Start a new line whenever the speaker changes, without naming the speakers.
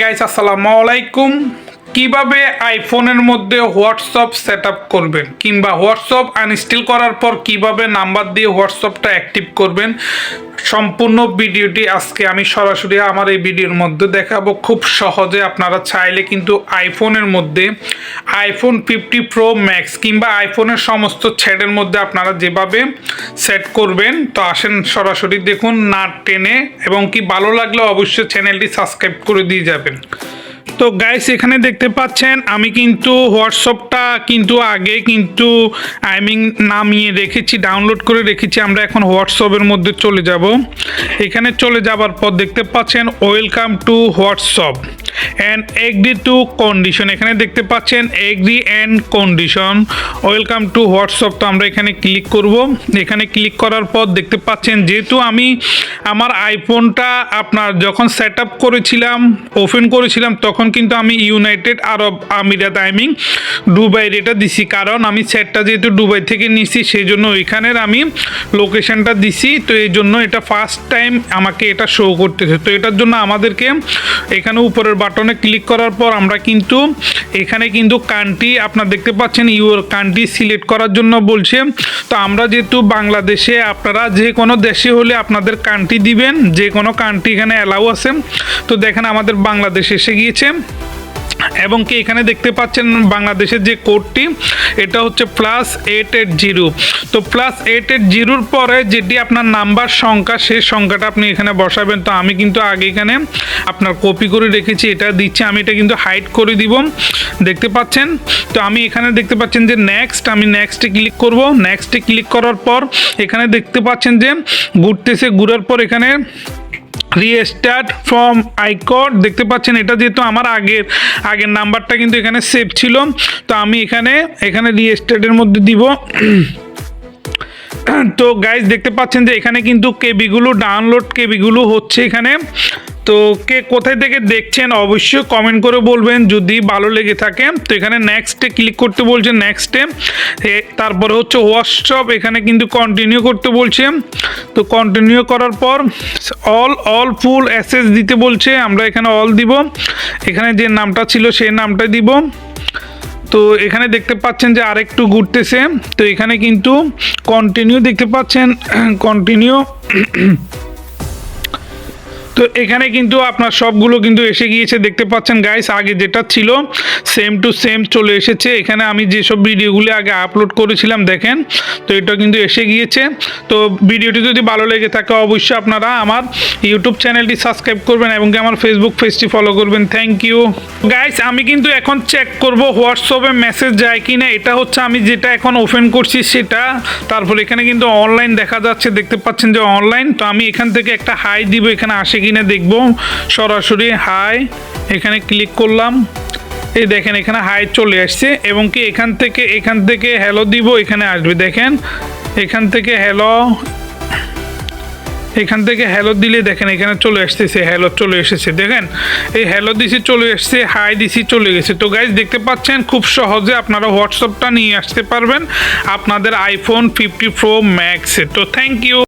Guys আসসালামু আলাইকুম কীভাবে আইফোনের মধ্যে হোয়াটসঅ্যাপ সেট করবেন? কিংবা হোয়াটসঅ্যাপ আনইনস্টল করার পর কীভাবে নাম্বার দিয়ে হোয়াটসঅ্যাপটা অ্যাক্টিভ করবেন? সম্পূর্ণ ভিডিওটি আজকে আমি সরাসরি আমার এই ভিডিওর মধ্যে দেখাবো। খুব সহজে আপনারা চাইলে কিন্তু আইফোনের মধ্যে আইফোন ফিফটি প্রো ম্যাক্স কিংবা আইফোনের সমস্ত ছেডের মধ্যে আপনারা যেভাবে সেট করবেন, তো আসেন সরাসরি দেখুন না টেনে। এবং কি ভালো লাগলে অবশ্যই চ্যানেলটি সাবস্ক্রাইব করে দিয়ে যাবেন। তো গাইস এখানে দেখতে পাচ্ছেন, আমি কিন্তু হোয়াটসঅ্যাপটা কিন্তু আগে কিন্তু আই মিন নামিয়ে রেখেছি ডাউনলোড করে রেখেছি। আমরা এখন হোয়াটসঅ্যাপের মধ্যে চলে যাব। এখানে চলে যাবার পর দেখতে পাচ্ছেন welcome to WhatsApp. And agree to condition এখানে দেখতে পাচ্ছেন agree and condition welcome to WhatsApp তো আমরা এখানে ক্লিক করব। এখানে ক্লিক করার পর দেখতে পাচ্ছেন, যেহেতু আমি আমার আইফোনটা আপনার যখন সেট আপ করেছিলাম ওপেন করেছিলাম, তখন কিন্তু আমি ইউনাইটেড আরব আমিরাত আইমিং দুবাইয়ের এটা দিছি। কারণ আমি সেটটা যেহেতু দুবাই থেকে নিছি সেই জন্য ওইখানের আমি লোকেশনটা দিছি। তো এই জন্য এটা ফার্স্ট টাইম আমাকে এটা শো করতেছে। তো এটার জন্য আমাদেরকে এখানে উপরের বাটনে ক্লিক করার পর আমরা কিন্তু এখানে কিন্তু কান্ট্রি আপনার দেখতে পাচ্ছেন ইউর কান্ট্রি সিলেক্ট করার জন্য বলছে। তো আমরা যেহেতু বাংলাদেশে আপনারা যে কোনো দেশে হলে আপনাদের কান্ট্রি দিবেন, যে কোনো কান্ট্রি এখানে অ্যালাউ আছে। তো দেখেন আমাদের বাংলাদেশ এসে গিয়েছে। এবং কি এখানে দেখতে পাচ্ছেন বাংলাদেশের যে কোডটি, এটা হচ্ছে প্লাস এইট এইট জিরো তো প্লাস এইট এইট জিরোর পরে যেটি আপনার নাম্বার সংখ্যা, সেই সংখ্যাটা আপনি এখানে বসাবেন। তো আমি কিন্তু আগে এখানে আপনার কপি করে রেখেছি, এটা দিচ্ছি। আমি এটা কিন্তু হাইড করে দিব। দেখতে পাচ্ছেন? তো আমি এখানে দেখতে পাচ্ছেন যে নেক্সট আমি নেক্সটে ক্লিক করব। নেক্সটে ক্লিক করার পর এখানে দেখতে পাচ্ছেন যে ঘুরতেছে, ঘুরার পর এখানে রিস্টার্ট ফ্রম আইকড দেখতে পাচ্ছেন এটা যেহেতু আমার আগের আগের নাম্বারটা কিন্তু এখানে সেভ ছিল। তো আমি এখানে এখানে রিস্টার্টের মধ্যে দিব। তো গাইজ দেখতে পাচ্ছেন যে এখানে কিন্তু কেবিগুলো ডাউনলোড কেবিগুলো হচ্ছে এখানে। তো কে কোথায় থেকে দেখছেন অবশ্যই কমেন্ট করে বলবেন, যদি ভালো লেগে থাকে। তো এখানে নেক্সটে ক্লিক করতে বলছে নেক্সটে তারপরে হচ্ছে হোয়াটসঅ্যাপ এখানে কিন্তু কন্টিনিউ করতে বলছে। তো কন্টিনিউ করার পর অল অল ফুল অ্যাসেস দিতে বলছে, আমরা এখানে অল দিব। এখানে যে নামটা ছিল সেই নামটা দিব। তো এখানে দেখতে পাচ্ছেন যে আরেকটু ঘুরতেছে। তো এখানে কিন্তু কন্টিনিউ দেখতে পাচ্ছেন কন্টিনিউ তো এখানে কিন্তু আপনার সবগুলো কিন্তু এসে গিয়েছে, দেখতে পাচ্ছেন গাইস আগে যেটা ছিল সেম টু সেম চলে এসেছে। এখানে আমি যেসব ভিডিওগুলি আগে আপলোড করেছিলাম, দেখেন, তো এটা কিন্তু এসে গিয়েছে। তো ভিডিওটি যদি ভালো লেগে থাকে, অবশ্যই আপনারা আমার ইউটিউব চ্যানেলটি সাবস্ক্রাইব করবেন এবং আমার ফেসবুক পেজটি ফলো করবেন। থ্যাংক ইউ গাইস আমি কিন্তু এখন চেক করব হোয়াটসঅ্যাপে মেসেজ যায় কি না এটা হচ্ছে আমি যেটা এখন ওপেন করছি সেটা। তারপর এখানে কিন্তু অনলাইন দেখা যাচ্ছে, দেখতে পাচ্ছেন যে অনলাইন তো আমি এখান থেকে একটা হাই দিব, এখানে আসে কিনা দেখব সরাসরি হাই, এখানে ক্লিক করলাম। এই দেখেন এখানে হাই চলে আসছে এবং কি এখান থেকে এখান থেকে হ্যালো দিব, এখানে আসবে। দেখেন, এখান থেকে হ্যালো এখান থেকে হ্যালো দিলে দেখেন এখানে চলে আসতেছে হ্যালো চলে এসেছে। দেখেন, এই হ্যালো দিছি চলে এসছে হাই দিছি চলে গেছে। তো গাইজ দেখতে পাচ্ছেন খুব সহজে আপনারা হোয়াটসঅ্যাপটা নিয়ে আসতে পারবেন আপনাদের আইফোন ফিফটি প্রো ম্যাক্সে তো থ্যাংক ইউ